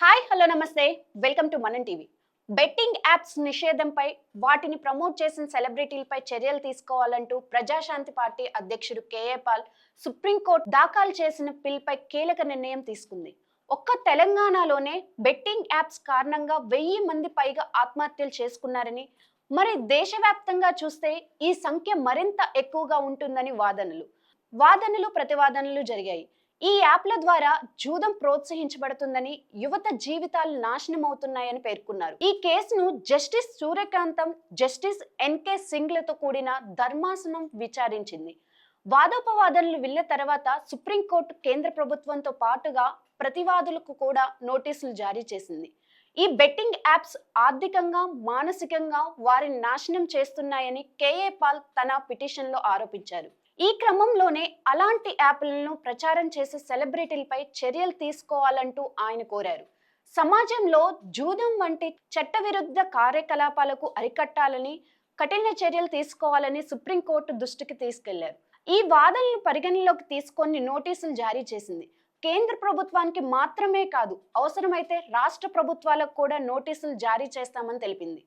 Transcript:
Hi hello నమస్తే. Welcome to మనం TV betting apps నిషేధంపై వాటిని ప్రమోట్ చేసిన సెలబ్రిటీలపై చర్యలు తీసుకోవాలంటూ ప్రజాశాంతి పార్టీ అధ్యక్షుడు K A Paul supreme court దాఖలు చేసిన పిల్పై కీలక నిర్ణయం తీసుకుంది. ఒక్క తెలంగాణలోనే బెట్టింగ్ యాప్స్ కారణంగా వెయ్యి మంది పైగా ఆత్మహత్యలు చేసుకున్నారని మరి దేశవ్యాప్తంగా చూస్తే ఈ సంఖ్య మరింత ఎక్కువగా ఉంటుందని వాదనలు. వాదనలు ప్రతివాదనలు జరిగాయి. ఈ యాప్ల ద్వారా జూదం ప్రోత్సహించబడుతుందని యువత జీవితాలు నాశనం అవుతున్నాయని పేర్కొన్నారు. ఈ కేసును justice Suryakantam justice N K సింగ్లతో కూడిన ధర్మాసనం విచారించింది. వాదోపవాదనలు విన్న తర్వాత సుప్రీంకోర్టు కేంద్ర ప్రభుత్వంతో పాటుగా ప్రతివాదులకు కూడా నోటీసులు జారీ చేసింది. ఈ బెట్టింగ్ యాప్స్ ఆర్థికంగా మానసికంగా వారిని నాశనం చేస్తున్నాయని కేఏ పాల్ తన పిటిషన్లో ఆరోపించారు. ఈ క్రమంలోనే అలాంటి యాప్లను ప్రచారం చేసే సెలబ్రిటీలపై చర్యలు తీసుకోవాలంటూ ఆయన కోరారు. సమాజంలో జూదం వంటి చట్టవిరుద్ధ కార్యకలాపాలకు అరికట్టాలని కఠిన చర్యలు తీసుకోవాలని సుప్రీంకోర్టు దృష్టికి తీసుకెళ్ళారు. ఈ వాదనలు పరిగణలోకి తీసుకొని నోటీసులు జారీ చేసింది. కేంద్ర ప్రభుత్వానికి మాత్రమే కాదు అవసరమైతే రాష్ట్ర ప్రభుత్వాలకు కూడా నోటీసులు జారీ చేస్తామని తెలిపింది.